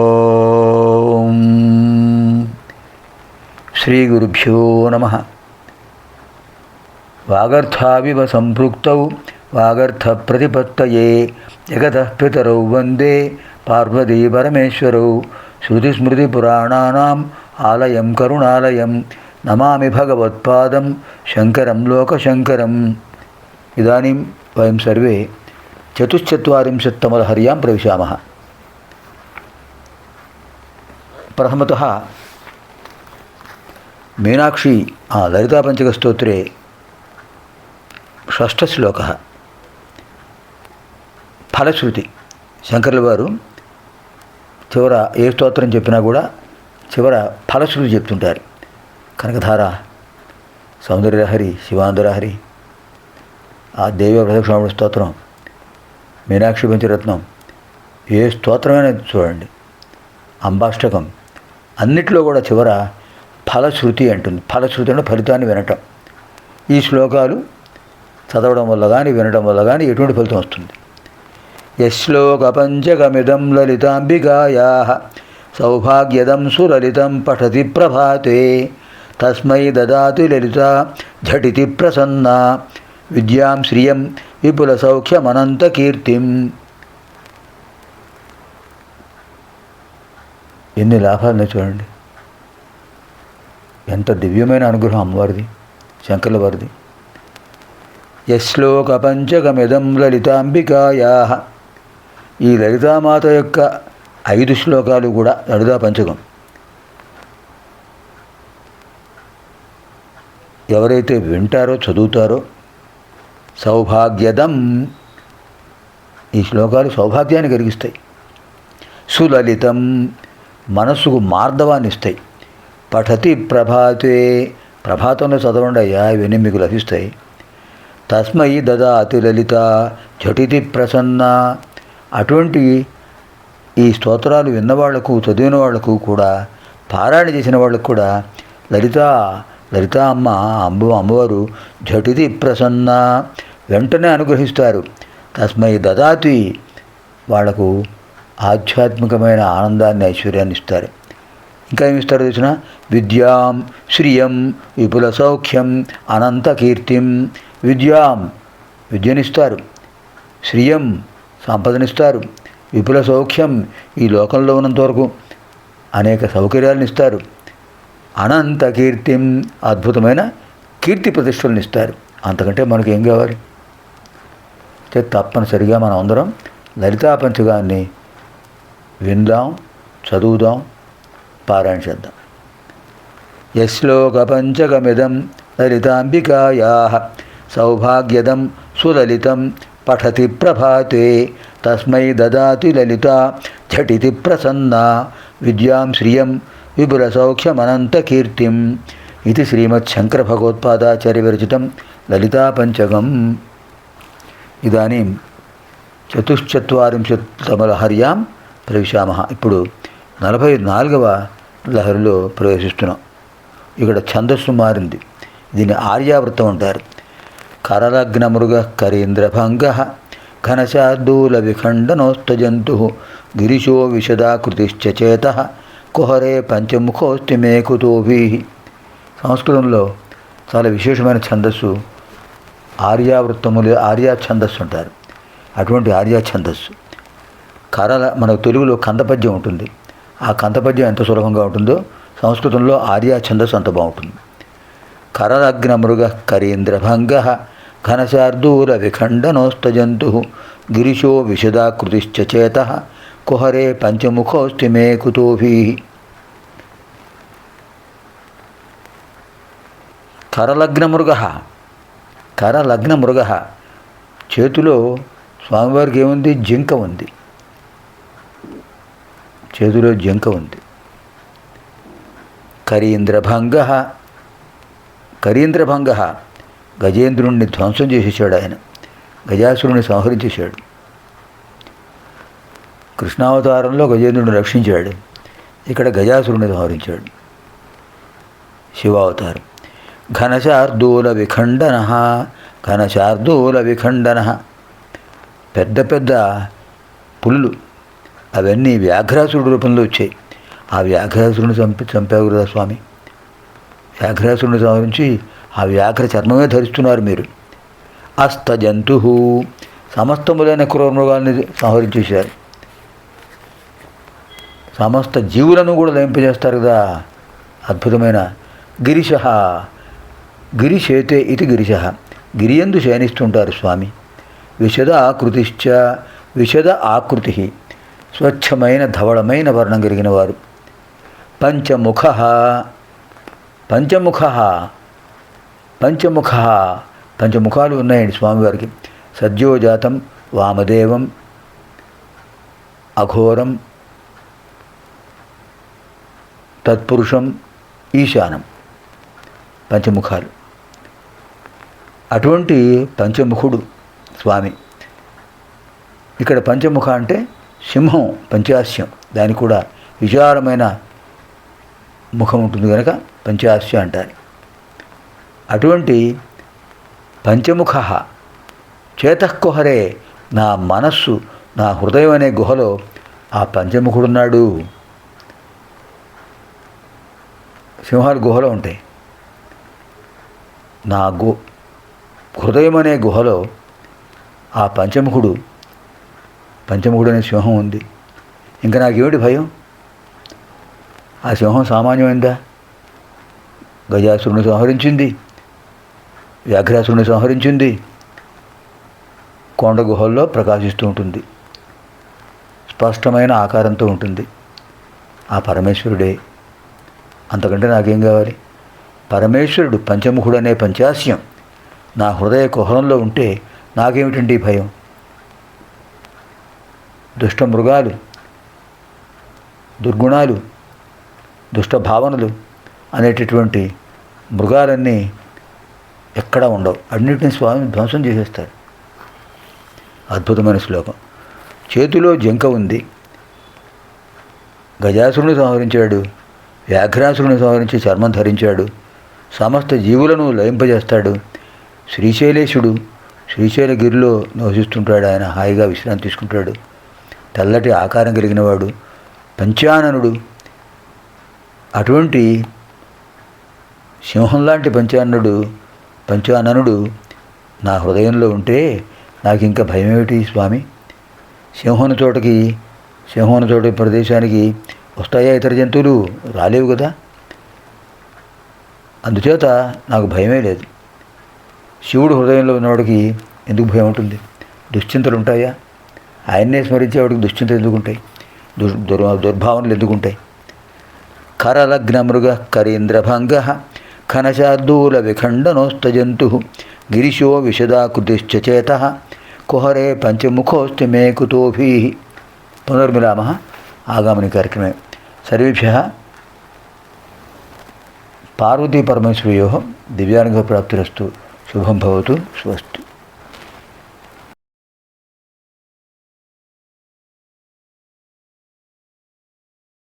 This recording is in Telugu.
ఓం శ్రీ గురుభ్యో నమ. వాగర్థావివ సంపృక్త వాగర్థ ప్రతిపత్తయే జగతపితరౌ వందే పార్వతీ పరమేశ్వరౌ శృతిస్మృతిపురాణానాం ఆలయం కరుణాలయం నమామి భగవత్పాదం శంకరం లోకశంకరం ఇదానీం వయం సర్వే చతుశ్చత్వరింశత్తమలహర్యాం ప్రవిశామ ప్రథమత మీనాక్షి ఆ లలితాపంచకస్తోత్రే షష్ఠశ్లోకः ఫలశ్రుతి శంకర్ల వారు చివర ఏ స్తోత్రం చెప్పినా కూడా చివర ఫలశ్రుతి చెప్తుంటారు. కనకధార సౌందర్యలహరి శివాంధ్రహరి ఆ దేవ ప్రదక్షిణాముడి స్తోత్రం మీనాక్షి పంచరత్నం ఏ స్తోత్రమైనా చూడండి. అంబాష్టకం అన్నిట్లో కూడా చివర ఫలశ్రుతి అంటుంది. ఫలశ్రుతి అంటే ఫలితాన్ని వినటం. ఈ శ్లోకాలు చదవడం వల్ల కానీ వినడం వల్ల కానీ ఎటువంటి ఫలితం వస్తుంది? యశ్లోక పంచకమిదం లలితాంబికాయా సౌభాగ్యదం సులలితం పఠతి ప్రభాతే తస్మై దదాతు లలిత ఝటితి ప్రసన్న విద్యాం శ్రియం విపుల ఎన్ని లాభాలు చూడండి. ఎంత దివ్యమైన అనుగ్రహం అమ్మవారిది శంకర్ల వారిది. యశ్లోక పంచకమిదం లలితాంబికాయా ఈ లలితామాత యొక్క ఐదు శ్లోకాలు కూడా లలితా పంచకం. ఎవరైతే వింటారో చదువుతారో సౌభాగ్యదం ఈ శ్లోకాలు సౌభాగ్యాన్ని కలిగిస్తాయి. సులలితం మనస్సుకు మార్ధవాన్ని ఇస్తాయి పఠతి ప్రభాతే ప్రభాతంలో చదవండి అయ్యా ఇవన్నీ మీకు లభిస్తాయి. తస్మై దదాతి లలిత ఝటితి ప్రసన్న అటువంటి ఈ స్తోత్రాలు విన్నవాళ్ళకు చదివిన వాళ్ళకు కూడా పారాయణ చేసిన వాళ్ళకు కూడా లలిత లలిత అమ్మ అమ్మ అమ్మవారు ఝటితి ప్రసన్న వెంటనే అనుగ్రహిస్తారు. తస్మై దదాతి. వాళ్ళకు ఆధ్యాత్మికమైన ఆనందాన్ని ఐశ్వర్యాన్ని ఇస్తారు. ఇంకా ఏమిస్తారు తెలిసిన? విద్యాం శ్రియం విపుల సౌఖ్యం అనంత కీర్తిం. విద్యాం విద్యనిస్తారు శ్రియం సంపదనిస్తారు. విపుల సౌఖ్యం ఈ లోకంలో ఉన్నంత వరకు అనేక సౌకర్యాలను ఇస్తారు అనంత కీర్తిం అద్భుతమైన కీర్తి ప్రతిష్టలను ఇస్తారు అంతకంటే మనకి ఏం కావాలి? అయితే తప్పనిసరిగా మనం అందరం లలితా పంచగాన్ని విందాం చదువుదాం పారాయణ చేద్దాం. యశ్లోక పంచకమిదం లలితాంబికాయా సౌభాగ్యదం సులలితం పఠతి ప్రభాతే. తస్మై దదాతి లలిత ఝటితి ప్రసన్న. విద్యాం శ్రియం విపులసౌఖ్యమనంతకీర్తిం. ఇది శ్రీమచ్చంకర భగవత్పాదాచార్య విరచితం లలితా పంచకం ఇదానీం చతుశ్చత్వరింశత్తమలహర్యాం ప్రవిశామ. ఇప్పుడు నలభై నాలుగవ లహరిలో ప్రవేశిస్తున్నాం. ఇక్కడ ఛందస్సు మారింది. దీన్ని ఆర్యావృతం అంటారు. కరలగ్నమృగ కరీంద్రభంగ ఘనశార్దూల విఖండనోస్తజంతు గిరిశో విశదాకృతిశ్చేత కుహరే పంచముఖోస్తి మే కుతోభీ సంస్కృతంలో చాలా విశేషమైన ఛందస్సు ఆర్యావృత్తములు ఆర్యా ఛందస్సు అంటారు. అటువంటి ఆర్యా ఛందస్సు. కరల మన తెలుగులో కందపద్యం ఉంటుంది. ఆ కందపద్యం ఎంత సులభంగా ఉంటుందో సంస్కృతంలో ఆర్యా ఛందస్సు అంత బాగుంటుంది. కరలగ్న మృగ కరీంద్రభంగ ఘనశార్దూల విఖండనోస్తజంతు గిరిశో విశదాకృతిశ్చేత కుహరే పంచముఖోస్తి మే కుతోభీ కరలగ్నమృగ కరలగ్నమృగ చేతిలో స్వామివారికి ఏముంది? జింక ఉంది. చేతిలో జింక ఉంది. కరీంద్రభంగ. కరీంద్రభంగ. గజేంద్రుణ్ణి ధ్వంసం చేసేసాడు ఆయన. గజాసురుణ్ణి సంహరించేశాడు. కృష్ణావతారంలో గజేంద్రుడిని రక్షించాడు. ఇక్కడ గజాసురుణ్ణి సంహరించాడు. శివావతారం. ఘనశార్దూల విఖండన ఘనశార్దూల విఖండన పెద్ద పెద్ద పులులు అవన్నీ వ్యాఘ్రాసురుడి రూపంలో వచ్చాయి. ఆ వ్యాఘ్రాసురుని చంపి చంపావు కదా స్వామి? వ్యాఘ్రాసురుని సంహరించి ఆ వ్యాఘ్ర చర్మమే ధరిస్తున్నారు మీరు. అస్త జంతు సమస్తములైన క్రూరమృగాల్ని సంహరించేశారు. సమస్త జీవులను కూడా లయింపజేస్తారు కదా. అద్భుతమైన. గిరిశ. గిరిశేతే ఇది గిరిశ. గిరియందు శయనిస్తుంటారు స్వామి. విశద ఆకృతిశ్చ. విశద ఆకృతి. స్వచ్ఛమైన ధవళమైన వర్ణం కలిగిన వారు. పంచముఖ. పంచముఖ. పంచముఖ పంచముఖాలు ఉన్నాయండి స్వామివారికి. సద్యోజాతం వామదేవం అఘోరం తత్పురుషం ఈశానం పంచముఖాలు. అటువంటి పంచముఖుడు స్వామి. ఇక్కడ పంచముఖ అంటే సింహం పంచాస్యం దానికి కూడా విచారమైన ముఖం ఉంటుంది కనుక పంచాస్య అంటారు. అటువంటి పంచముఖ చేతకుహరే నా మనస్సు నా హృదయం అనే గుహలో ఆ పంచముఖుడున్నాడు. సింహాలు గుహలో ఉంటాయి. నా గు హృదయం అనే గుహలో ఆ పంచముఖుడు పంచముఖుడు అనే సింహం ఉంది. ఇంకా నాకేమిటి భయం? ఆ సింహం సామాన్యమైందా? గజాసురుని సంహరించింది. వ్యాఘ్రాసురుని సంహరించింది. కొండ గుహల్లో ప్రకాశిస్తూ ఉంటుంది. స్పష్టమైన ఆకారంతో ఉంటుంది. ఆ పరమేశ్వరుడే. అంతకంటే నాకేం కావాలి? పరమేశ్వరుడు పంచముఖుడు అనే పంచాస్యం నా హృదయ కుహరంలో ఉంటే నాకేమిటండి భయం? దుష్ట మృగాలు దుర్గుణాలు దుష్ట భావనలు అనేటటువంటి మృగాలన్నీ ఎక్కడా ఉండవు. అన్నిటిని స్వామి ధ్వంసం చేసేస్తారు. అద్భుతమైన శ్లోకం. చేతిలో జంక ఉంది. గజాసురుని సంహరించాడు. వ్యాఘ్రాసురుని సంహరించి చర్మం ధరించాడు. సమస్త జీవులను లయింపజేస్తాడు. శ్రీశైలేశుడు శ్రీశైలగిరిలో నివసిస్తుంటాడు. ఆయన హాయిగా విశ్రాంతి తీసుకుంటాడు. తెల్లటి ఆకారం కలిగినవాడు. పంచాననుడు. అటువంటి సింహం లాంటి పంచాననుడు పంచాననుడు నా హృదయంలో ఉంటే నాకు ఇంకా భయమేమిటి స్వామి? సింహం చోటకి సింహం చోట ప్రదేశానికి వస్తాయా ఇతర జంతువులు? రాలేవు కదా. అందుచేత నాకు భయమే లేదు. శివుడు హృదయంలో ఉన్నవాడికి ఎందుకు భయం ఉంటుంది? దుశ్చింతలు ఉంటాయా? ఆయన్నే స్మరించేవాడికి దుశ్చింతలు ఎందుకు ఉంటాయి దుర్ దుర్ దుర్భావనలు ఎందుకుంటాయి? కరలగ్నమృగ కరీంద్రభంగ ఘనశార్దూల విఖండనోస్తజంతు గిరిశో విశదాకృతిశ్చేత కుహరే పంచముఖోస్తి మే కుతోభీ పునర్మిలామ ఆగామని కార్యక్రమే సర్వేభ్య పార్వతీపరమేశ్వరయో పరమేశ్వర్యో ప్రాప్తిరస్తు శుభం భవతు స్వస్తి